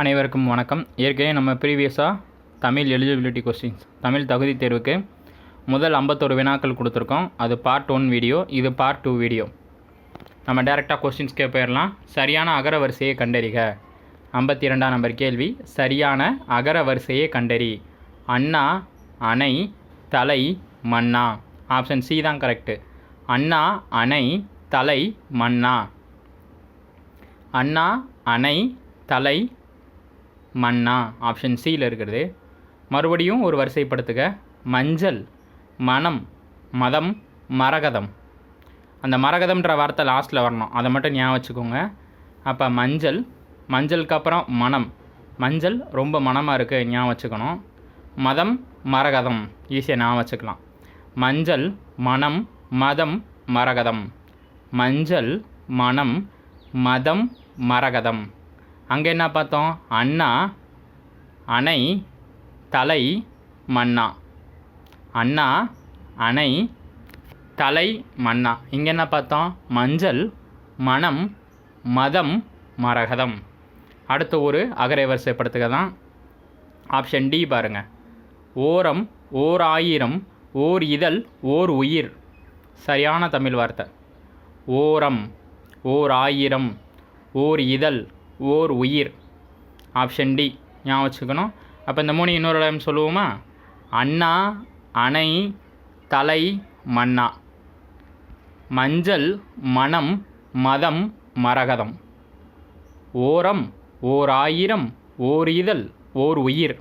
அனைவருக்கும் வணக்கம். ஏற்கனவே நம்ம ப்ரீவியஸாக தமிழ் எலிஜிபிலிட்டி கொஸ்டின்ஸ் தமிழ் தகுதி தேர்வுக்கு முதல் ஐம்பத்தொரு வினாக்கள் கொடுத்துருக்கோம். அது பார்ட் ஒன் வீடியோ இது பார்ட் டூ வீடியோ நம்ம டேரெக்டாக கொஸ்டின்ஸ்க்கே போயிடலாம் சரியான அகர வரிசையை கண்டறிக. ஐம்பத்தி இரண்டாம் நம்பர் கேள்வி சரியான அகர வரிசையை கண்டறி. அண்ணா அணை தலை மன்னா ஆப்ஷன் சி தான் கரெக்டு அண்ணா அணை தலை மன்னா அண்ணா அணை தலை மன்னா ஆப்ஷன் சியில் இருக்கிறது. மறுபடியும் ஒரு வரிசைப்படுத்துக. மஞ்சள் மனம் மதம் மரகதம். அந்த மரகதம்ன்ற வார்த்தை லாஸ்ட்டில் வரணும். அதை மட்டும் ஞாபகம் வச்சுக்கோங்க. அப்போ மஞ்சள் மஞ்சளுக்கு அப்புறம் மனம். மஞ்சள் ரொம்ப மனமாக இருக்குது ஞாபகம் வச்சுக்கணும். மதம் மரகதம். ஈஸியாக ஞாபகம் வச்சுக்கலாம். மஞ்சள் மனம் மதம் மரகதம். மஞ்சள் மனம் மதம் மரகதம். அங்கே என்ன பார்த்தோம்? அண்ணா அணை தலை மன்னா அண்ணா அணை தலை மன்னா இங்கே என்ன பார்த்தோம்? மஞ்சள் மனம் மதம் மரகதம். அடுத்து ஒரு அகரை வரிசைப்படுத்துக தான். ஆப்ஷன் டி பாருங்கள் ஓரம் ஓர் ஆயிரம் ஓர் இதழ் ஓர் உயிர். சரியான தமிழ் வார்த்தை. ஓரம் ஓர் ஆயிரம் ஓர் இதழ் ஓர் உயிர். Option D. ஞாபகம் வச்சுக்கணும். அப்போ இந்த மூணு இன்னொரு இடம் சொல்லுவோமா? அண்ணா அணை தலை மன்னா. மஞ்சள் மனம் மதம் மரகதம். ஓரம் ஓர் ஆயிரம் ஓர் இதழ் ஓர் உயிர்.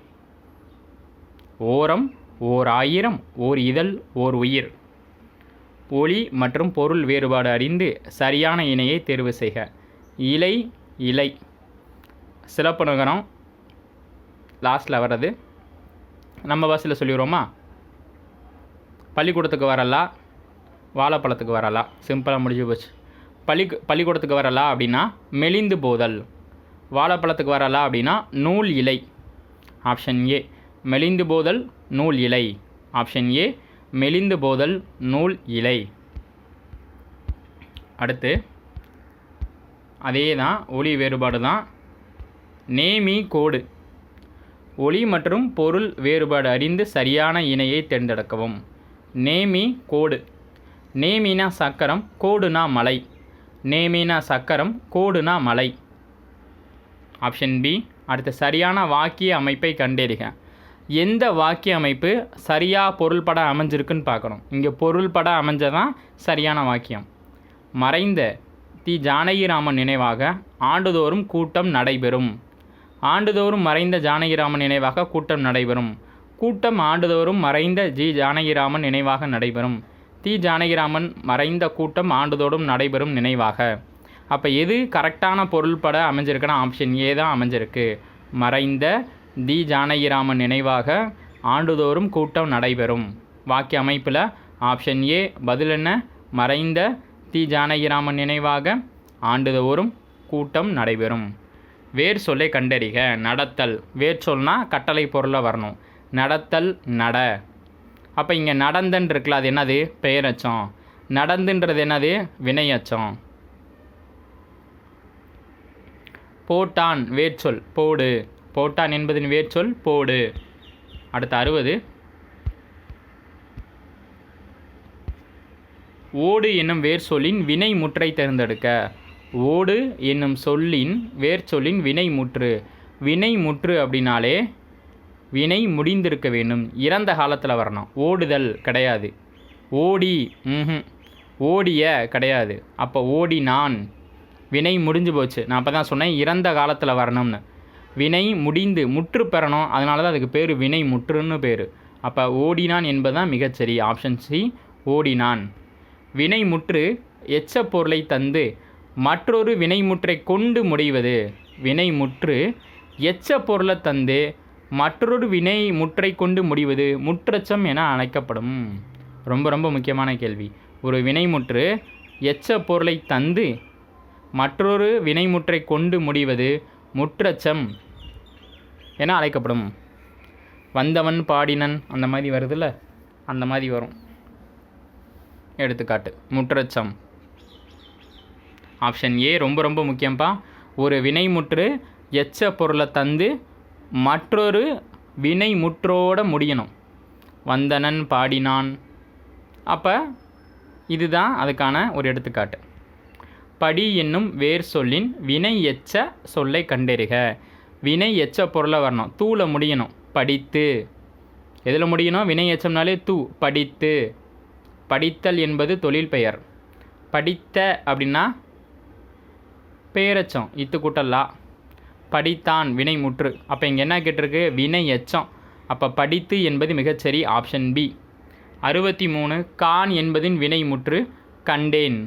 ஓரம் ஓர் ஆயிரம் ஓர் இதழ் ஓர் உயிர். ஒளி மற்றும் பொருள் வேறுபாடு அறிந்து சரியான இணையை தேர்வு செய்க. இலை இலை. சிறப்பு நகரம் லாஸ்ட்டில் வர்றது. நம்ம பஸ்ஸில் சொல்லிடுவோமா பள்ளிக்கூடத்துக்கு வரலா? வாழைப்பழத்துக்கு வரலா? சிம்பிளாக முடிஞ்சு போச்சு. பள்ளி பள்ளிக்கூடத்துக்கு வரலா அப்படின்னா மெலிந்து போதல். வாழைப்பழத்துக்கு வரலா அப்படின்னா நூல் இலை. ஆப்ஷன் ஏ மெலிந்து போதல் நூல் இலை. ஆப்ஷன் ஏ மெலிந்து போதல் நூல் இலை. அடுத்து அதே தான் ஒளி வேறுபாடு தான் நேமி கோடு. ஒளி மற்றும் பொருள் வேறுபாடு அறிந்து சரியான இணையை தேர்ந்தெடுக்கவும். நேமி கோடு. நேமினா சக்கரம் கோடுனா மலை. நேமினா சக்கரம் கோடுனா மலை. ஆப்ஷன் பி அடுத்து சரியான வாக்கிய அமைப்பை கண்டறிக. எந்த வாக்கிய அமைப்பு சரியாக பொருள்பட அமைஞ்சிருக்குன்னு பார்க்கணும். இங்கே பொருள்பட அமைஞ்சதான் சரியான வாக்கியம். மறைந்த தி ஜானகிராமன் நினைவாக ஆண்டுதோறும் கூட்டம் நடைபெறும். ஆண்டுதோறும் மறைந்த ஜானகிராமன் நினைவாக கூட்டம் நடைபெறும். கூட்டம் ஆண்டுதோறும் மறைந்த ஜி. ஜானகிராமன் நினைவாக நடைபெறும். தி. ஜானகிராமன் மறைந்த கூட்டம் ஆண்டுதோறும் நடைபெறும் நினைவாக. அப்போ எது கரெக்டான பொருள்பட அமைஞ்சிருக்குன்னா ஆப்ஷன் ஏ தான் அமைஞ்சிருக்கு. மறைந்த தி. ஜானகிராமன் நினைவாக ஆண்டுதோறும் கூட்டம் நடைபெறும். வாக்கிய அமைப்பில் ஆப்ஷன் ஏ பதில் என்ன? மறைந்த தி. ஜானகிராமன் நினைவாக ஆண்டுதோறும் கூட்டம் நடைபெறும். வேர் சொல்லை கண்டறிக. நடத்தல். வேர் சொல்னால் கட்டளை பொருளை வரணும். நடத்தல் நட. அப்போ இங்கே நடந்தன் இருக்குல்ல அது என்னது? பெயரச்சம் நடந்துன்றது என்னது? வினையச்சம் போட்டான் வேர்ச்சொல் போடு. போட்டான் என்பதின் வேர்ச்சொல் போடு. அடுத்த அறுபது. ஓடு என்னும் வேர் சொல்லின் வினை முற்றை தேர்ந்தெடுக்க. ஓடு என்னும் சொல்லின் வேர் சொல்லின் வினை முற்று வினை முற்று அப்படின்னாலே வினை முடிந்திருக்க வேண்டும். இறந்த காலத்தில் வரணும். ஓடுதல் கிடையாது. ஓடி ம் ஓடிய கிடையாது. அப்போ ஓடி நான். வினை முடிஞ்சு போச்சு. நான் அப்போ தான் சொன்னேன் இறந்த காலத்தில் வரணும்னு. வினை முடிந்து முற்று பெறணும். அதனால தான் அதுக்கு பேர் வினை முற்றுன்னு பேர். அப்போ ஓடினான் என்பதுதான் மிகச்சரி ஆப்ஷன் சி ஓடினான். வினை முற்று எச்ச பொருளை தந்து மற்றொரு வினைமுற்றை கொண்டு முடிவது. வினைமுற்று எச்ச பொருளை தந்து மற்றொரு வினை முற்றை கொண்டு முடிவது முற்றச்சம் என அழைக்கப்படும். ரொம்ப ரொம்ப முக்கியமான கேள்வி. ஒரு வினைமுற்று எச்ச பொருளை தந்து மற்றொரு வினைமுற்றை கொண்டு முடிவது முற்றச்சம் என அழைக்கப்படும். வந்தவன் பாடினன் அந்த மாதிரி வருதுல்ல? அந்த மாதிரி வரும். எடுத்துக்காட்டு. முற்றச்சம். ஆப்ஷன் ஏ ரொம்ப ரொம்ப முக்கியம்ப்பா ஒரு வினைமுற்று எச்ச பொருளை தந்து மற்றொரு வினை முற்றோட முடியணும். வந்தனன் பாடினான். அப்போ இதுதான் அதுக்கான ஒரு எடுத்துக்காட்டு. படி என்னும் வேர் சொல்லின் வினை எச்ச சொல்லை கண்டறிக. வினை எச்ச பொருளை வரணும். தூவில் முடியணும். படித்து. எதில் முடியணும்? வினை எச்சம்னாலே தூ. படித்து. படித்தல் என்பது தொழில் பெயர். படித்த அப்படின்னா பேரச்சம் இத்து கூட்டல்லா படித்தான் வினை முற்று அப்போ இங்கே என்ன கேட்டிருக்கு? வினை எச்சம் அப்போ படித்து என்பது மிகச்சரி ஆப்ஷன் பி அறுபத்தி மூணு கான் என்பதின் வினை முற்று கண்டேன்.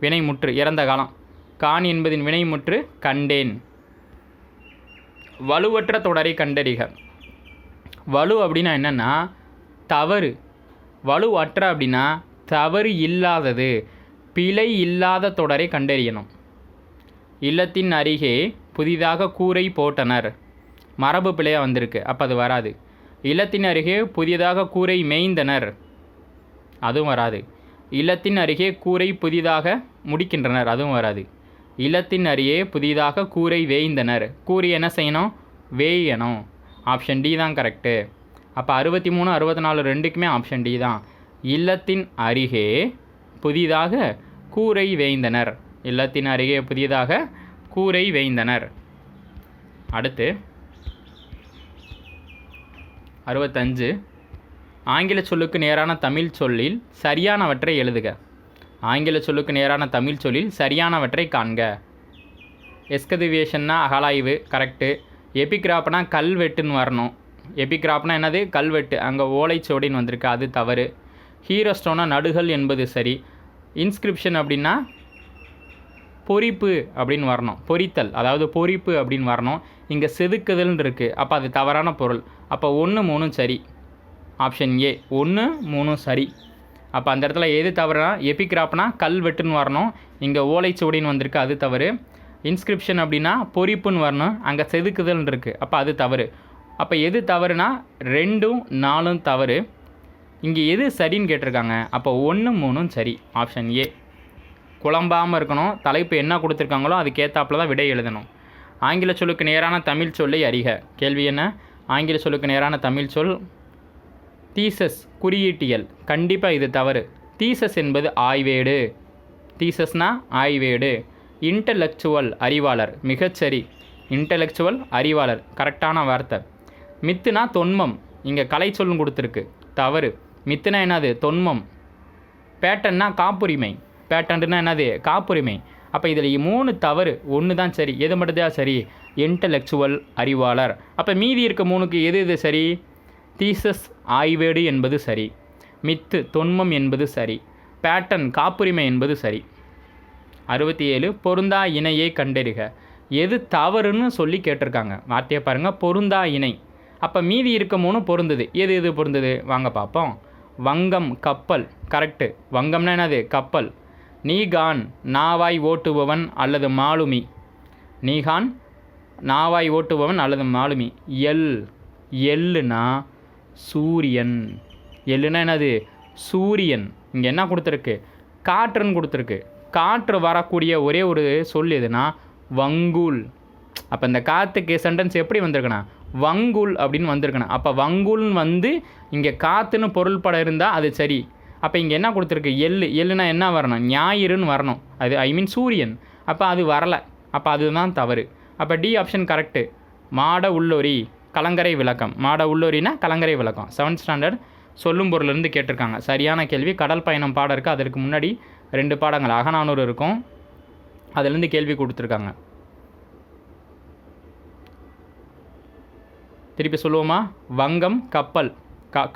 வினை முற்று இறந்த காலம். கான் என்பதின் வினை முற்று கண்டேன். வலுவற்ற தொடரை கண்டறிக. வலு அப்படின்னா என்னென்னா தவறு. வலுவற்ற அப்படின்னா தவறு இல்லாதது. பிழை இல்லாத தொடரை கண்டறியணும். இல்லத்தின் அருகே புதிதாக கூரை போட்டனர். மரபு பிழையாக வந்திருக்கு. அப்போ அது வராது. இல்லத்தின் அருகே புதிதாக கூரை மேய்ந்தனர். அதுவும் வராது. இல்லத்தின் அருகே கூரை புதிதாக முடிக்கின்றனர். அதுவும் வராது. இல்லத்தின் அருகே புதிதாக கூரை வேய்ந்தனர். கூரை என்ன செய்யணும்? வேயணும். ஆப்ஷன் டி தான் கரெக்டு அப்போ அறுபத்தி மூணு அறுபத்தி நாலு ரெண்டுக்குமே ஆப்ஷன் டி தான். இல்லத்தின் அருகே புதிதாக கூரை வேய்ந்தனர். இல்லத்தின் அருகே புதியதாக கூரை வேய்ந்தனர். அடுத்து அறுபத்தஞ்சு. ஆங்கில சொல்லுக்கு நேரான தமிழ் சொல்லில் சரியானவற்றை எழுதுக. ஆங்கில சொல்லுக்கு நேரான தமிழ் சொல்லில் சரியானவற்றை காண்க. எஸ்கதிவேஷன்னா அகலாய்வு கரெக்டு எபிகிராப்னா கல்வெட்டுன்னு வரணும். எபிகிராப்னா என்னது? கல்வெட்டு. அங்கே ஓலைச்சுவடின்னு வந்திருக்கு அது தவறு. ஹீரோஸ்டோனா நடுகள் என்பது சரி. இன்ஸ்கிரிப்ஷன் அப்படின்னா பொறிப்பு அப்படின்னு வரணும். பொறித்தல் அதாவது பொறிப்பு அப்படின்னு வரணும். இங்கே செதுக்குதல்னு இருக்குது அப்போ அது தவறான பொருள். அப்போ ஒன்று மூணும் சரி. ஆப்ஷன் ஏ ஒன்று மூணும் சரி. அப்போ அந்த இடத்துல எது தவறுனா எபிகிராப்னா கல்வெட்டுன்னு வரணும். இங்கே ஓலைச்சுவடின்னு வந்திருக்கு அது தவறு. இன்ஸ்கிரிப்ஷன் அப்படின்னா பொறிப்புன்னு வரணும். அங்கே செதுக்குதல்னு இருக்குது அப்போ அது தவறு. அப்போ எது தவறுனா ரெண்டும் நாலும் தவறு. இங்கே எது சரின்னு கேட்டிருக்காங்க. அப்போ ஒன்று மூணும் சரி. ஆப்ஷன் ஏ குழம்பாமல் இருக்கணும். தலைப்பு என்ன கொடுத்துருக்காங்களோ அதுக்கேற்றாப்புல தான் விடை எழுதணும். ஆங்கில சொல்லுக்கு நேரான தமிழ் சொல்லை அறிக. கேள்வி என்ன? ஆங்கில சொல்லுக்கு நேரான தமிழ் சொல் தீசஸ் குறியீட்டியல். கண்டிப்பாக இது தவறு. தீசஸ் என்பது ஆய்வேடு. தீசஸ்னா ஆய்வேடு. இன்டலெக்சுவல் அறிவாளர். மிகச்சரி. இன்டலெக்சுவல் அறிவாளர். கரெக்டான வார்த்தை. மித்துனா தொன்மம். இங்கே கலை சொல்லும் கொடுத்துருக்கு. தவறு. மித்துனா என்னது? தொன்மம். பேட்டன்னா காப்புரிமை. பேட்டன்ட்னா என்னது? காப்புரிமை. அப்போ இதில் மூணு தவறு ஒன்று தான் சரி எது மட்டும்தான் சரி? இன்டலெக்சுவல் அறிவாளர். அப்போ மீதி இருக்க மூணுக்கு எது எது சரி? தீசஸ் ஆய்வேடு என்பது சரி. மித்து தொன்மம் என்பது சரி. பேட்டன் காப்புரிமை என்பது சரி. அறுபத்தி ஏழு பொருந்தா இணையை கண்டறிக. எது தவறுன்னு சொல்லி கேட்டிருக்காங்க. வார்த்தையை பாருங்கள் பொருந்தா இணை. அப்போ மீதி இருக்க மூணு பொருந்தது. எது எது பொருந்தது? வாங்க பார்ப்போம். வங்கம் கப்பல். கரெக்டு வங்கம்னா என்னது? கப்பல். நீகான் நாவாய் ஓட்டுபவன் அல்லது மாலுமி. நீகான் நாவாய் ஓட்டுபவன் அல்லது மாலுமி. எல் எல்லுனா சூரியன். எல்லுனா என்னது? சூரியன். இங்கே என்ன கொடுத்துருக்கு? காற்றுன்னு கொடுத்துருக்கு. காற்று வரக்கூடிய ஒரே ஒரு சொல் எதுனா வங்கூல். அப்போ இந்த காற்றுக்கு சென்டென்ஸ் எப்படி வந்திருக்குண்ணா வங்கூல் அப்படின்னு வந்திருக்கணும் அப்போ வங்கூல்னு வந்து இங்கே காற்றுன்னு பொருள்பட இருந்தால் அது சரி. அப்போ இங்கே என்ன கொடுத்துருக்கு? எள்ளு. எள்ளுனா என்ன வரணும்? ஞாயிறுன்னு வரணும். அது ஐ மீன் சூரியன். அப்போ அது வரலை. அப்போ அதுதான் தவறு. அப்போ டி ஆப்ஷன் கரெக்டு மாட உள்ளொரி கலங்கரை விளக்கம். மாட உள்ளொரினா கலங்கரை விளக்கம். செவன்த் ஸ்டாண்டர்ட் சொல்லும் பொருளிலிருந்து கேட்டிருக்காங்க. சரியான கேள்வி. கடல் பயணம் பாடம் இருக்குது அதற்கு முன்னாடி ரெண்டு பாடங்கள். அகநானூறு இருக்கும். அதுலேருந்து கேள்வி கொடுத்துருக்காங்க. திருப்பி சொல்லுவோமா? வங்கம் கப்பல். க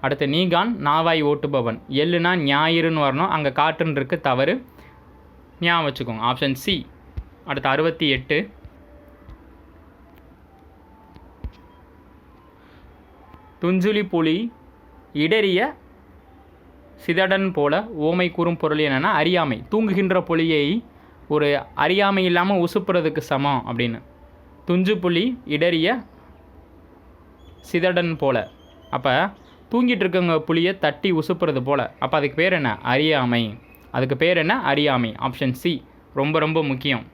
அடுத்து நீகான் நாவாய் ஓட்டுபவன். எள்ளுனா ஞாயிறுன்னு வரணும். அங்கே காற்றுன்னு இருக்கு தவறு. ஞாபகம் வச்சுக்கோங்க. ஆப்ஷன் சி அடுத்து அறுபத்தி எட்டு. துஞ்சுலி புலி இடறிய சிதடன் போல ஓமை கூறும் பொருள் என்னென்னா அறியாமை. தூங்குகின்ற புலியை ஒரு அறியாமை இல்லாமல் உசுப்புறதுக்கு சமம் அப்படின்னு. துஞ்சு புலி இடறிய சிதடன் போல. அப்போ தூங்கிட்டு இருக்கவங்க புளியை தட்டி உசுப்புறது போல். அப்போ அதுக்கு பேர் என்ன? அறியாமை. அதுக்கு பேர் என்ன? அறியாமை. ஆப்ஷன் சி ரொம்ப ரொம்ப முக்கியம்.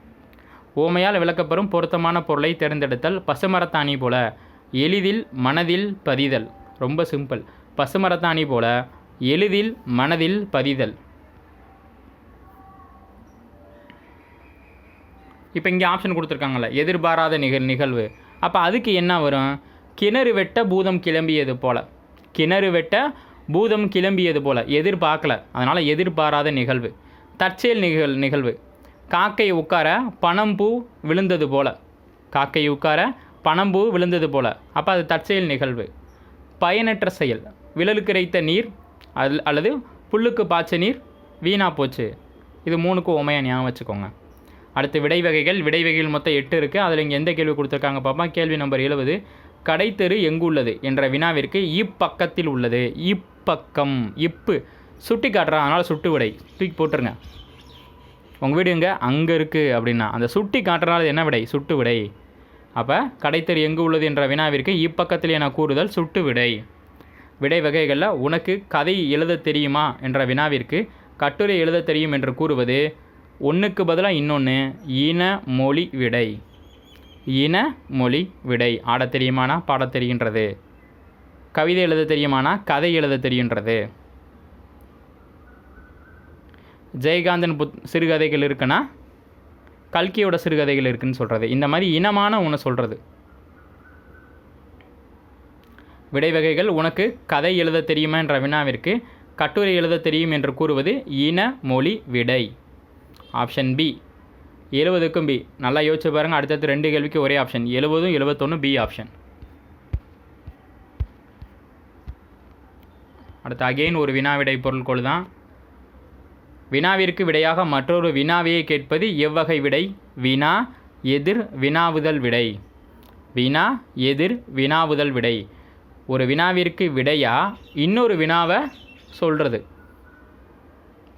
ஓமையால் விளக்கப்பெறும் பொருத்தமான பொருளை தேர்ந்தெடுத்தல் பசுமரத்தாணி போல. எளிதில் மனதில் பதிதல். ரொம்ப சிம்பிள் பசுமரத்தாணி போல. எளிதில் மனதில் பதிதல். இப்போ இங்கே ஆப்ஷன் கொடுத்துருக்காங்கல்ல. எதிர்பாராத நிகழ் நிகழ்வு. அப்போ அதுக்கு என்ன வரும்? கிணறு வெட்ட பூதம் கிளம்பியது போல். கிணறு வெட்ட பூதம் கிளம்பியது போல எதிர்பார்க்கல. அதனால் எதிர்பாராத நிகழ்வு. தற்செயல் நிகழ் நிகழ்வு. காக்கை உட்கார பணம்பூ விழுந்தது போல. காக்கை உட்கார பணம்பூ விழுந்தது போல. அப்போ அது தற்செயல் நிகழ்வு. பயனற்ற செயல். விழலுக்கு இறைத்த நீர் அது அல்லது புல்லுக்கு பாய்ச்ச நீர் வீணாக போச்சு. இது மூணுக்கும் உமையா ஞாபகம் வச்சுக்கோங்க. அடுத்து விடை வகைகள் விடை வகைகள் மொத்தம் எட்டு இருக்குது அதில் இங்கே எந்த கேள்வி கொடுத்துருக்காங்க பார்ப்போம் கேள்வி நம்பர் எழுபது. கடைத்தெரு எங்கு உள்ளது என்ற வினாவிற்கு இப்பக்கத்தில் உள்ளது. இப்பக்கம் இப்பு. சுட்டி காட்டுறான் அதனால் சுட்டு விடை. தூக்கி போட்டுருங்க. உங்கள் வீடு எங்கே? அங்கே இருக்குது அப்படின்னா அந்த சுட்டி காட்டுறனால என்ன விடை? சுட்டு விடை. அப்போ கடைத்தெரு எங்கு உள்ளது என்ற வினாவிற்கு இப்பக்கத்தில் என கூறுதல் சுட்டு விடை. விடை வகைகளில் உனக்கு கதை எழுத தெரியுமா என்ற வினாவிற்கு கட்டுரை எழுத தெரியும் என்று கூறுவது. ஒன்றுக்கு பதிலாக இன்னொன்று இன மொழி விடை. இன மொழி விடை. ஆடத் தெரியுமானா? பாடத் தெரிகின்றது. கவிதை எழுத தெரியுமானா? கதை எழுத தெரிகின்றது. ஜெயகாந்தன் புத் சிறுகதைகள் இருக்குன்னா? கல்கியோட சிறுகதைகள் இருக்குன்னு சொல்கிறது இந்த மாதிரி இனமான ஒன்று சொல்கிறது விடை வகைகள் உனக்கு கதை எழுத தெரியுமா என்ற வினாவிற்கு கட்டுரை எழுத தெரியும் என்று கூறுவது இன மொழி விடை. Option B. எழுபதுக்கும் பி நல்லா யோசிச்சு பாருங்கள் அடுத்தடுத்து ரெண்டு கேள்விக்கு ஒரே ஆப்ஷன் எழுபதும் எழுபத்தொன்று பி ஆப்ஷன் அடுத்து அகெயின் ஒரு வினாவிடை பொருள்கோள் தான். வினாவிற்கு விடையாக மற்றொரு வினாவையை கேட்பது எவ்வகை விடை? வினா எதிர் வினாவுதல் விடை. வினா எதிர் வினாவுதல் விடை. ஒரு வினாவிற்கு விடையாக இன்னொரு வினாவை சொல்கிறது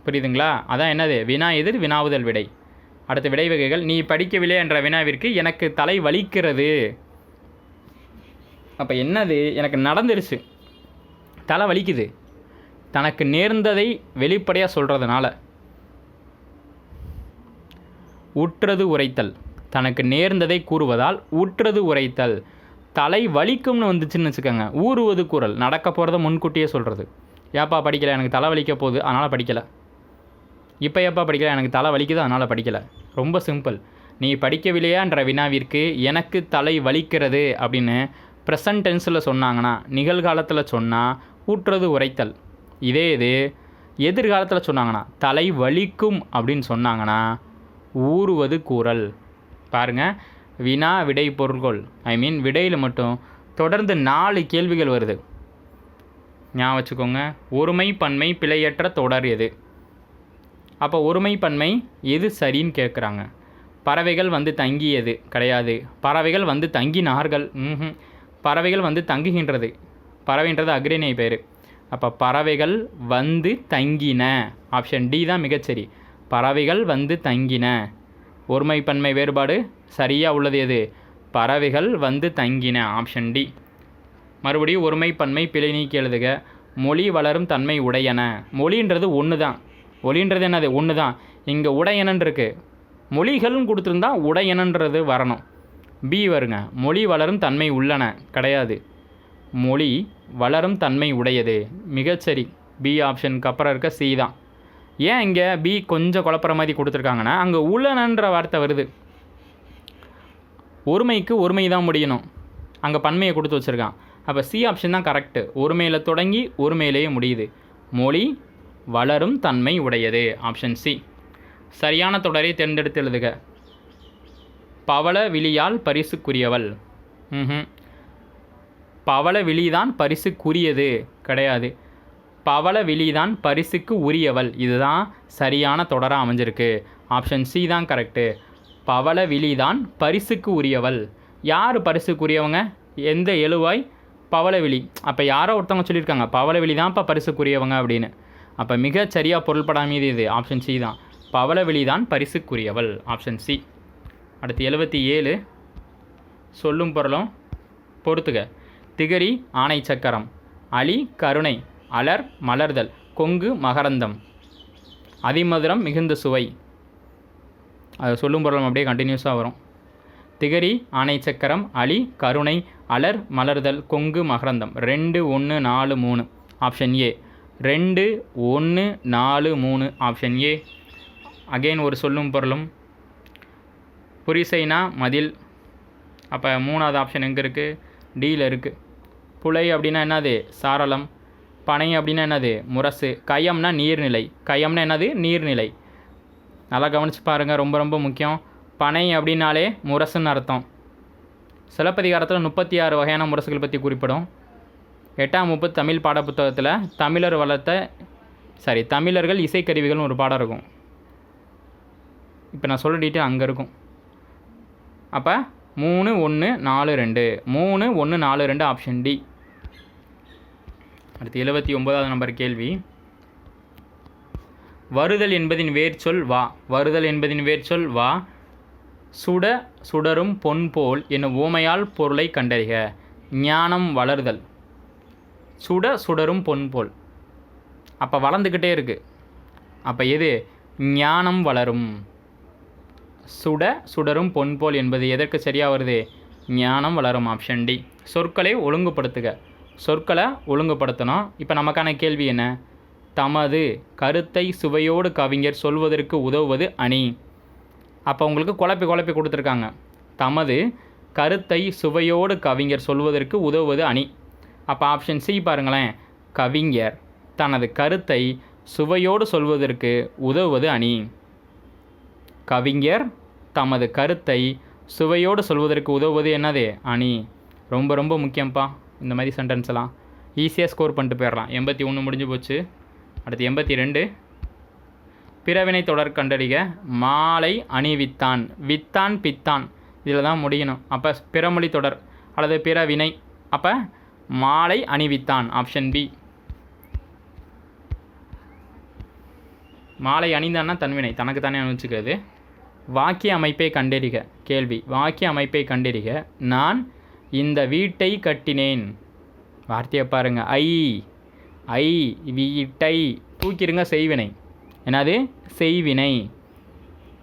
புரியுதுங்களா? அதான் என்னது? வினா எதிர் வினாவுதல் விடை. அடுத்த விடை வகைகள் நீ படிக்கவில்லை என்ற வினாவிற்கு எனக்கு தலை வலிக்கிறது. அப்போ என்னது? எனக்கு நடந்துருச்சு. தலை வலிக்குது. தனக்கு நேர்ந்ததை வெளிப்படையாக சொல்கிறதுனால உற்றது உரைத்தல். தனக்கு நேர்ந்ததை கூறுவதால் உற்றது உரைத்தல். தலை வலிக்கும்னு வந்துச்சுன்னு வச்சுக்கோங்க. ஊறுவது குரல். நடக்க போகிறத முன்கூட்டியே சொல்கிறது ஏப்பா படிக்கலை. எனக்கு தலை வலிக்க போகுது. அதனால் படிக்கலை. இப்போ ஏப்பா படிக்கலை. எனக்கு தலை வலிக்குது. அதனால் படிக்கலை. ரொம்ப சிம்பிள். நீ படிக்கவில்லையான்ற வினாவிற்கு எனக்கு தலை வலிக்கிறது அப்படின்னு ப்ரெசன்ட் டென்ஸில் சொன்னாங்கன்னா நிகழ்காலத்தில் சொன்னால் ஊற்றுறது உரைத்தல். இதே இது எதிர்காலத்தில் சொன்னாங்கன்னா தலை வலிக்கும் அப்படின்னு சொன்னாங்கன்னா ஊறுவது கூறல். பாருங்கள் வினா விடை பொருள்கோள். ஐ மீன் விடையில் மட்டும் தொடர்ந்து நாலு கேள்விகள் வருது. ஞாபகம் வச்சுக்கோங்க. ஒருமை பன்மை பிழையற்ற தொடர் எது? அப்போ ஒருமை பன்மை எது சரின்னு கேட்குறாங்க பறவைகள் வந்து தங்கியது கிடையாது. பறவைகள் வந்து தங்கினார்கள். ம்ஹும். பறவைகள் வந்து தங்குகின்றது. பறவைன்றது அக்ரிணை பேர். அப்போ பறவைகள் வந்து தங்கின. ஆப்ஷன் டி தான் மிகச்சரி பறவைகள் வந்து தங்கின. ஒருமை பன்மை வேறுபாடு சரியாக உள்ளது எது? பறவைகள் வந்து தங்கின. Option D. மறுபடியும் ஒருமை பன்மை பிழை நீக்கி எழுதுக. மொழி வளரும் தன்மை உடையன. மொழின்றது ஒன்று தான் ஒளின்றது என்னது? ஒன்று தான் இங்கே உடையனன் இருக்குது மொழிகள்னு கொடுத்துருந்தா உடையனன்றது வரணும். பி வருங்க. மொழி வளரும் தன்மை உள்ளன. கிடையாது. மொழி வளரும் தன்மை உடையது. மிகச்சரி பி ஆப்ஷனுக்கு அப்புறம் இருக்க சி தான். ஏன் இங்கே பி கொஞ்சம் குழப்புற மாதிரி கொடுத்துருக்காங்கன்னா அங்கே உள்ளனன்ற வார்த்தை வருது. ஒருமைக்கு ஒருமை தான் முடியணும். அங்கே பன்மையை கொடுத்து வச்சுருக்கான். அப்போ சி ஆப்ஷன் தான் கரெக்டு ஒருமையில் தொடங்கி ஒருமையிலேயே முடியுது. மொழி வளரும் தன்மை உடையது. ஆப்ஷன் சி சரியான தொடரை தேர்ந்தெடுத்து எழுதுக பவள விழியால் பரிசுக்குரியவள். ம் பவள விழிதான் பரிசுக்குரியது. கிடையாது. பவள விழிதான் பரிசுக்கு உரியவள். இதுதான் சரியான தொடராக அமைஞ்சிருக்கு. ஆப்ஷன் சி தான் கரெக்டு பவள விழிதான் பரிசுக்கு உரியவள். யார் பரிசுக்குரியவங்க? எந்த எழுவாய்? பவளவிழி. அப்போ யாரோ ஒருத்தவங்க சொல்லியிருக்காங்க. பவளவிழி தான்ப்பா பரிசுக்குரியவங்க அப்படின்னு. அப்போ மிக சரியாக பொருள்படாமீது இது? ஆப்ஷன் சி தான். பவளவெளி தான் பரிசுக்குரியவள். ஆப்ஷன் சி அடுத்து எழுபத்தி ஏழு. சொல்லும் பொருளும் பொறுத்துக. திகரி ஆணை சக்கரம். அலி கருணை. அலர் மலர்தல். கொங்கு மகரந்தம். அதிமதுரம் மிகுந்த சுவை. அது சொல்லும் பொருளும் அப்படியே கண்டினியூஸாக வரும். திகரி ஆணை சக்கரம். அலி கருணை. அலர் மலர்தல். கொங்கு மகரந்தம். ரெண்டு ஒன்று நாலு மூணு. ஆப்ஷன் ஏ ரெண்டு ஒன்று நாலு மூணு ஆப்ஷன் ஏ அகைன் ஒரு சொல்லும் பொருளும். புரிசைனா மதில். அப்போ மூணாவது ஆப்ஷன் எங்கே இருக்குது டியில் இருக்குது புலை அப்படின்னா என்னது? சாரளம். பனை அப்படின்னா என்னது? முரசு. கயம்னா நீர்நிலை. கயம்னா என்னது? நீர்நிலை. நல்லா கவனிச்சு பாருங்கள் ரொம்ப ரொம்ப முக்கியம். பனை அப்படின்னாலே முரசுன்னு அர்த்தம். சிலப்பதிகாரத்தில் முப்பத்தி ஆறு வகையான முரசுகள் பற்றி குறிப்பிடும். எட்டாம் வகுப்பு தமிழ் பாடப்புத்தகத்தில் தமிழர் வளர்த்த சாரி தமிழர்கள் இசைக்கருவிகள்னு ஒரு பாடம் இருக்கும். இப்போ நான் சொல்ல டீட்டெயில் அங்கே இருக்கும். அப்போ மூணு ஒன்று நாலு ரெண்டு. மூணு ஒன்று நாலு ரெண்டு ஆப்ஷன் டி அடுத்து எழுபத்தி ஒன்பதாவது நம்பர் கேள்வி. வருதல் என்பதின் வேர்ச்சொல் வா. வருதல் என்பதின் வேர்ச்சொல் வா. சுட சுடரும் பொன் போல் என்னும் ஓமையால் பொருளை கண்டறிக. ஞானம் வளர்தல். சுட சுடரும் பொன் போல். அப்போ வளர்ந்துக்கிட்டே இருக்குது அப்போ எது? ஞானம் வளரும். சுட சுடரும் பொன் போல் என்பது எதற்கு சரியாக வருது? ஞானம் வளரும் ஆப்ஷன் டி. சொற்களை ஒழுங்குபடுத்துக. சொற்களை ஒழுங்குபடுத்தணும். இப்போ நமக்கான கேள்வி என்ன? தமது கருத்தை சுவையோடு கவிஞர் சொல்வதற்கு உதவுவது அணி. அப்போ உங்களுக்கு குழப்பி குழப்பி கொடுத்துருக்காங்க. தமது கருத்தை சுவையோடு கவிஞர் சொல்வதற்கு உதவுவது அணி. அப்போ ஆப்ஷன் சி பாருங்களேன். கவிஞர் தனது கருத்தை சுவையோடு சொல்வதற்கு உதவுவது அணி. கவிஞர் தமது கருத்தை சுவையோடு சொல்வதற்கு உதவுவது என்னது? அணி. ரொம்ப ரொம்ப முக்கியம்ப்பா இந்த மாதிரி சென்டென்ஸ் எல்லாம். ஈஸியாக ஸ்கோர் பண்ணிட்டு போயிடலாம். எண்பத்தி ஒன்று முடிஞ்சு போச்சு. அடுத்து எண்பத்தி ரெண்டு. பிறவினை தொடர் கண்டறிக. மாலை அணிவித்தான் வித்தான் பித்தான். இதில் தான் முடியணும். அப்போ பிறமொழி தொடர். அல்லது பிறவினை. அப்போ மாலை அணிவித்தான். ஆப்ஷன் பி மாலை அணிந்தான்னா தன்வினை. தனக்கு தானே அணிவிச்சுக்கிறது வாக்கிய அமைப்பை கண்டறிக. கேள்வி. வாக்கிய அமைப்பை கண்டறிக. நான் இந்த வீட்டை கட்டினேன். வார்த்தையை பாருங்கள் ஐ. ஐ வீட்டை. தூக்கிருங்க செய்வினை. என்னது? செய்வினை.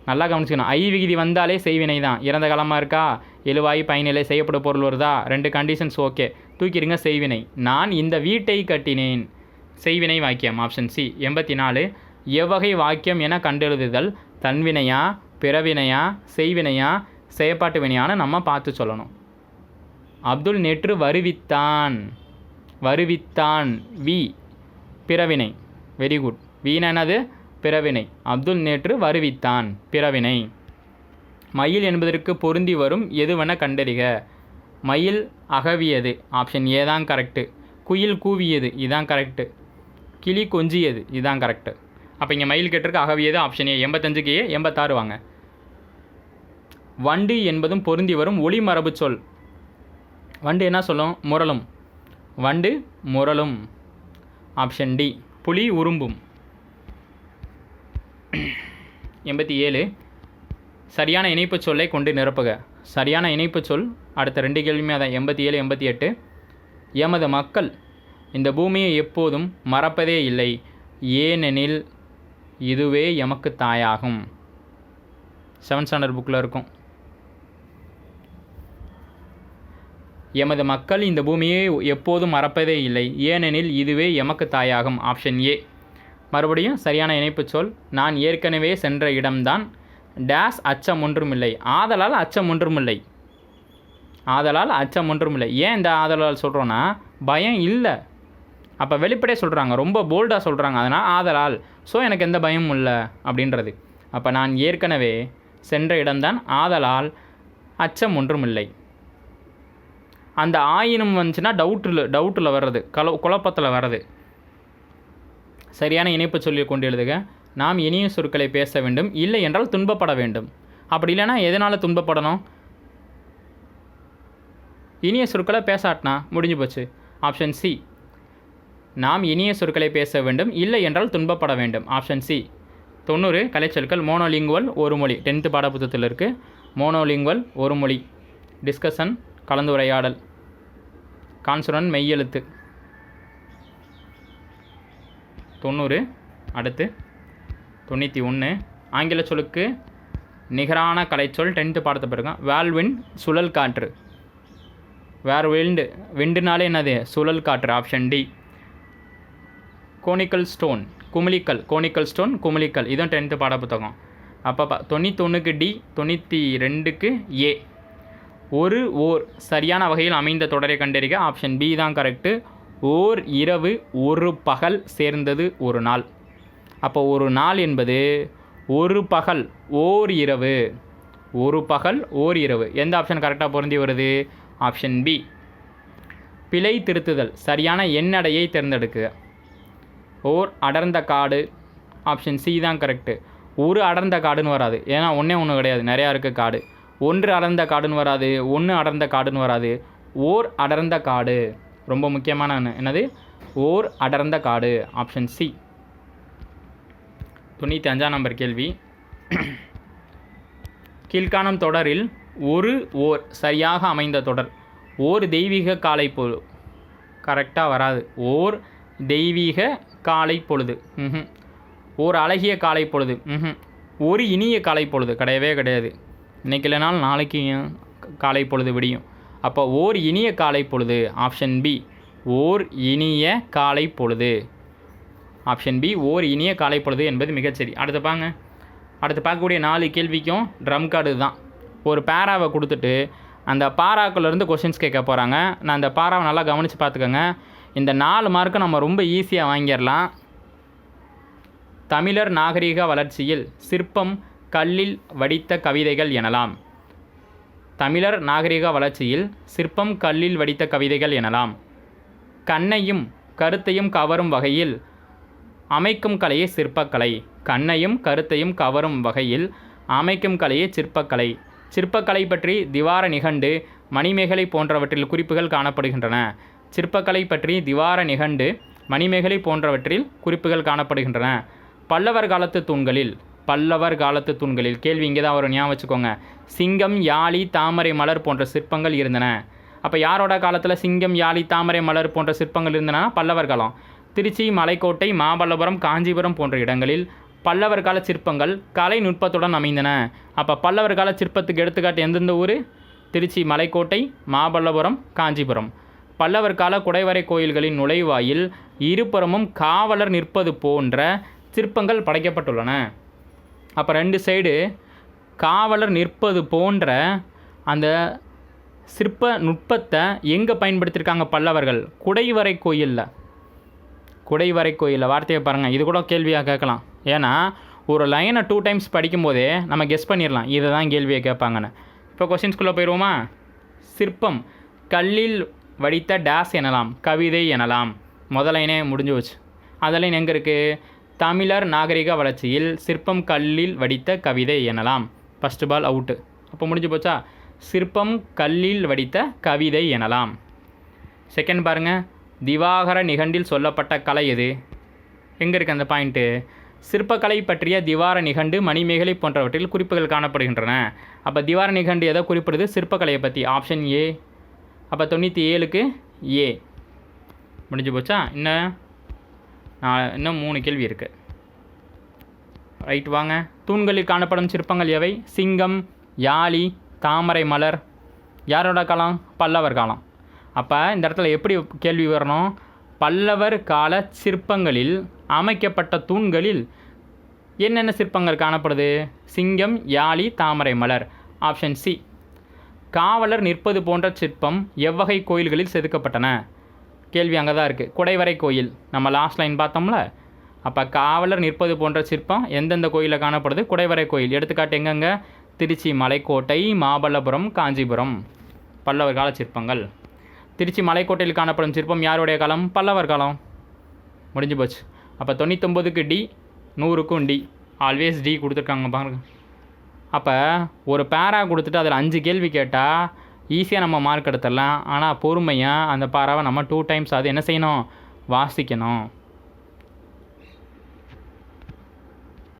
நல்லா கவனிச்சுக்கணும். ஐ விகுதி வந்தாலே செய்வினை தான் இறந்த காலமாக இருக்கா? எழுவாய் பயனிலை செய்யப்படும் பொருள் வருதா? ரெண்டு கண்டிஷன்ஸ் ஓகே தூக்கிருங்க செய்வினை. நான் இந்த வீட்டை கட்டினேன். செய்வினை வாக்கியம் ஆப்ஷன் சி எண்பத்தி நாலு எவ்வகை வாக்கியம் என கண்டெழுதுதல் தன்வினையா பிறவினையா செய்வினையா செயற்பாட்டு வினையான்னு நம்ம பார்த்து சொல்லணும். அப்துல் நேற்று வருவித்தான். வருவித்தான். வி பிறவினை. வெரி குட் வீணா பிறவினை. அப்துல் நேற்று வருவித்தான். பிறவினை. மயில் என்பதற்கு பொருந்தி வரும் எதுவென கண்டறிக. மயில் அகவியது. ஆப்ஷன் ஏ தான் கரெக்டு குயில் கூவியது. இதான் கரெக்டு கிளி கொஞ்சியது. இதான் கரெக்டு அப்போ இங்கே மயில் கேட்டிருக்கு அகவியது. ஆப்ஷன் ஏ எண்பத்தஞ்சுக்கு ஏ எண்பத்தாறு வாங்க. வண்டு என்பதும் பொருந்தி வரும் ஒளி மரபு சொல். வண்டு என்ன சொல்லும்? முரளும். வண்டு முரளும். ஆப்ஷன் டி புலி உரும்பும். எண்பத்தி ஏழு. சரியான இணைப்புச் சொல்லை கொண்டு நிரப்புக. சரியான இணைப்பு சொல். அடுத்த ரெண்டு கேள்வியுமே அதான் எண்பத்தி ஏழு எண்பத்தி எட்டு. எமது மக்கள் இந்த பூமியை எப்போதும் மறப்பதே இல்லை. ஏனெனில் இதுவே எமக்கு தாயாகும். செவன்த் ஸ்டாண்டர்ட் புக்கில் இருக்கும். எமது மக்கள் இந்த பூமியை எப்போதும் மறப்பதே இல்லை. ஏனெனில் இதுவே எமக்கு தாயாகும். ஆப்ஷன் ஏ மறுபடியும் சரியான இணைப்புச் சொல். நான் ஏற்கனவே சென்ற இடம்தான். டேஸ் அச்சம் ஒன்றுமில்லை ஆதலால் அச்சம் ஒன்றுமில்லை ஆதலால் அச்சம் ஒன்றுமில்லை ஏன் இந்த ஆதலால் சொல்கிறோன்னா பயம் இல்லை. அப்போ வெளிப்படையாக சொல்கிறாங்க ரொம்ப போல்டாக சொல்கிறாங்க அதனால் ஆதலால். ஸோ எனக்கு எந்த பயமும் இல்லை அப்படின்றது. அப்போ நான் ஏற்கனவே சென்ற இடம்தான் ஆதலால் அச்சம் ஒன்றுமில்லை அந்த ஆயினும் வந்துச்சுன்னா டவுட்டில் டவுட்டில் வர்றது. கல குழப்பத்தில் வர்றது. சரியான இணைப்பு சொல்லி கொண்டு எழுதுக. நாம் இனிய சொற்களை பேச வேண்டும். இல்லை என்றால் துன்பப்பட வேண்டும். அப்படி இல்லைன்னா எதனால் துன்பப்படணும்? இனிய சொற்களை பேசாட்டினா முடிஞ்சு போச்சு. Option C. நாம் இனிய சொற்களை பேச வேண்டும். இல்லை என்றால் துன்பப்பட வேண்டும். Option C. தொண்ணூறு கலைச்சொற்கள் மோனோலிங்குவல் ஒரு மொழி டென்த்து பாடப்புத்தகத்தில் இருக்குது மோனோலிங்குவல் ஒரு மொழி டிஸ்கஷன் கலந்துரையாடல். கான்சுரன் மெய்யெழுத்து. தொண்ணூறு அடுத்து. தொண்ணூற்றி ஒன்று ஆங்கில சொல்லுக்கு நிகரான கலைச்சொல் டென்த்து பாடத்தை பிறகு வேல்வின் சுழல் காற்று. வேர் விண்டு விண்டுனாலே என்னது? சுழல் காற்று ஆப்ஷன் டி கோனிக்கல் ஸ்டோன் குமிழிக்கல் கோனிக்கல் ஸ்டோன் குமிழிக்கல். இதுவும் டென்த்து பாட புத்தகம். அப்போ ப தொண்ணூத்தொன்றுக்கு டி தொண்ணூற்றி ரெண்டுக்கு ஏ ஒரு ஓர் சரியான வகையில் அமைந்த தொடரை கண்டறிக. ஆப்ஷன் பி தான் கரெக்டு ஓர் இரவு ஒரு பகல் சேர்ந்தது ஒரு நாள். அப்போ ஒரு நாள் என்பது ஒரு பகல் ஓர் இரவு. ஒரு பகல் ஓர் இரவு. எந்த ஆப்ஷன் கரெக்டாக பொருந்தி வருது? ஆப்ஷன் பி பிழை திருத்துதல். சரியான எண்ணடையை தேர்ந்தெடுக்க. ஓர் அடர்ந்த காடு. ஆப்ஷன் சி தான் கரெக்டு ஒரு அடர்ந்த காடுன்னு வராது. ஏன்னா ஒன்றே ஒன்று கிடையாது. நிறையா இருக்குது காடு. ஒன்று அடர்ந்த காடுன்னு வராது. ஒன்று அடர்ந்த காடுன்னு வராது. ஓர் அடர்ந்த காடு. ரொம்ப முக்கியமான என்னது? ஓர் அடர்ந்த காடு. ஆப்ஷன் சி தொண்ணூற்றி அஞ்சாம் நம்பர் கேள்வி. கீழ்காணும் தொடரில் ஒரு ஓர் சரியாக அமைந்த தொடர். ஓர் தெய்வீக காலை பொழு. கரெக்டாக வராது. ஓர் தெய்வீக காலை பொழுது. ம்ஹும். ஓர் அழகிய காலை பொழுது. ம்ஹும். ஒரு இனிய காலை பொழுது. கிடையவே கிடையாது. இன்னைக்கு இல்லைனாலும் நாளைக்கு காலை பொழுது விடியும். அப்போ ஓர் இனிய காலை பொழுது ஆப்ஷன் பி ஓர் இனிய காலை பொழுது. ஆப்ஷன் பி ஓர் இனிய காலை பொழுது என்பது மிகச்சரி. அடுத்து பாங்க அடுத்து பார்க்கக்கூடிய நாலு கேள்விக்கும் ட்ரம் கார்டு தான் ஒரு பேராவை கொடுத்துட்டு அந்த பாராக்குள்ளேருந்து கொஷின்ஸ் கேட்க போகிறாங்க நான் அந்த பாராவை நல்லா கவனித்து பார்த்துக்கோங்க. இந்த நாலு மார்க்கை நம்ம ரொம்ப ஈஸியாக வாங்கிடலாம். தமிழர் நாகரிக வளர்ச்சியில் சிற்பம் கல்லில் வடித்த கவிதைகள் எனலாம். தமிழர் நாகரிக வளர்ச்சியில் சிற்பம் கல்லில் வடித்த கவிதைகள் எனலாம். கண்ணையும் கருத்தையும் கவரும் வகையில் அமைக்கும் கலையே சிற்பக்கலை. கண்ணையும் கருத்தையும் கவரும் வகையில் அமைக்கும் கலையே சிற்பக்கலை. சிற்பக்கலை பற்றி திவார நிகண்டு மணிமேகலை போன்றவற்றில் குறிப்புகள் காணப்படுகின்றன. சிற்பக்கலை பற்றி திவார நிகண்டு மணிமேகலை போன்றவற்றில் குறிப்புகள் காணப்படுகின்றன. பல்லவர் காலத்து தூண்களில் பல்லவர் காலத்து தூண்களில் கேள்வி இங்கே தான் வரும் ஞாபகம் வச்சுக்கோங்க. சிங்கம் யாழி தாமரை மலர் போன்ற சிற்பங்கள் இருந்தன. அப்போ யாரோட காலத்தில் சிங்கம் யாழி தாமரை மலர் போன்ற சிற்பங்கள் இருந்தனா? பல்லவர் காலம். திருச்சி மலைக்கோட்டை மாமல்லபுரம் காஞ்சிபுரம் போன்ற இடங்களில் பல்லவர் கால சிற்பங்கள் கலை நுட்பத்துடன் அமைந்தன. அப்போ பல்லவர் கால சிற்பத்துக்கு எடுத்துக்காட்டு எந்தெந்த ஊர்? திருச்சி மலைக்கோட்டை மாமல்லபுரம் காஞ்சிபுரம். பல்லவர் கால குடைவரை கோயில்களின் நுழைவாயில் இருபுறமும் காவலர் நிற்பது போன்ற சிற்பங்கள் படைக்கப்பட்டுள்ளன. அப்போ ரெண்டு சைடு காவலர் நிற்பது போன்ற அந்த சிற்ப நுட்பத்தை எங்கே பயன்படுத்தியிருக்காங்க பல்லவர்கள்? குடைவரை கோயிலில். குடைவரை கோயிலில். வார்த்தையை பாருங்கள் இது கூட கேள்வியாக கேட்கலாம். ஏன்னா ஒரு லைனை டூ டைம்ஸ் படிக்கும்போதே நம்ம கெஸ் பண்ணிடலாம் இதை தான் கேள்வியை கேட்பாங்கன்னு. இப்போ கொஸ்டின்ஸ்குள்ளே போயிடுவோமா சிற்பம் கல்லில் வடித்த டேஸ் எனலாம் கவிதை எனலாம். முதல் லைனே முடிஞ்சு வச்சு அந்த லைன் எங்கே இருக்குது தமிழர் நாகரிக வளர்ச்சியில் சிற்பம் கல்லில் வடித்த கவிதை எனலாம். ஃபஸ்ட்டு பால் அவுட்டு அப்போ முடிஞ்சு போச்சா? சிற்பம் கல்லில் வடித்த கவிதை எனலாம். செகண்ட் பாருங்கள் திவாகர நிகண்டில் சொல்லப்பட்ட கலை எது? எங்கே இருக்குது அந்த பாயிண்ட்டு? சிற்பக்கலை பற்றிய திவார நிகண்டு மணிமேகலை போன்றவற்றில் குறிப்புகள் காணப்படுகின்றன. அப்போ திவார நிகண்டு எதை குறிப்பிடுது? சிற்பக்கலையை பற்றி ஆப்ஷன் ஏ. அப்போ தொண்ணூற்றி ஏழுக்கு ஏ. முடிஞ்சு போச்சா? இன்னும் நான் இன்னும் மூணு கேள்வி இருக்குது ரைட் வாங்க. தூண்களில் காணப்படும் சிற்பங்கள் எவை? சிங்கம் யாழி தாமரை மலர். யாரோட காலம்? பல்லவர் காலம். அப்போ இந்த இடத்துல எப்படி கேள்வி வரணும்? பல்லவர் கால சிற்பங்களில் அமைக்கப்பட்ட தூண்களில் என்னென்ன சிற்பங்கள் காணப்படுது? சிங்கம் யாழி தாமரை மலர். Option C. காவலர் நிற்பது போன்ற சிற்பம் எவ்வகை கோயில்களில் செதுக்கப்பட்டன? கேள்வி அங்கே தான் இருக்குது குடைவரை கோயில். நம்ம லாஸ்ட் லைன் பார்த்தோம்ல? அப்போ காவலர் நிற்பது போன்ற சிற்பம் எந்தெந்த கோயிலில் காணப்படுது? குடைவரை கோயில். எடுத்துக்காட்டு எங்கெங்க? திருச்சி மலைக்கோட்டை மாமல்லபுரம் காஞ்சிபுரம். பல்லவர் கால சிற்பங்கள். திருச்சி மலைக்கோட்டையில் காணப்படும் சிற்பம் யாருடைய காலம்? பல்லவர் காலம். முடிஞ்சு போச்சு. அப்போ தொண்ணூத்தொம்பதுக்கு டி நூறுக்கும் டி. ஆல்வேஸ் டி கொடுத்துருக்காங்க பாருங்க. அப்போ ஒரு பேரா கொடுத்துட்டு அதில் அஞ்சு கேள்வி கேட்டால் ஈஸியாக நம்ம மார்க் எடுத்துடலாம். ஆனால் பொறுமையாக அந்த பாராவை நம்ம டூ டைம்ஸ் அது என்ன செய்யணும்? வாசிக்கணும்.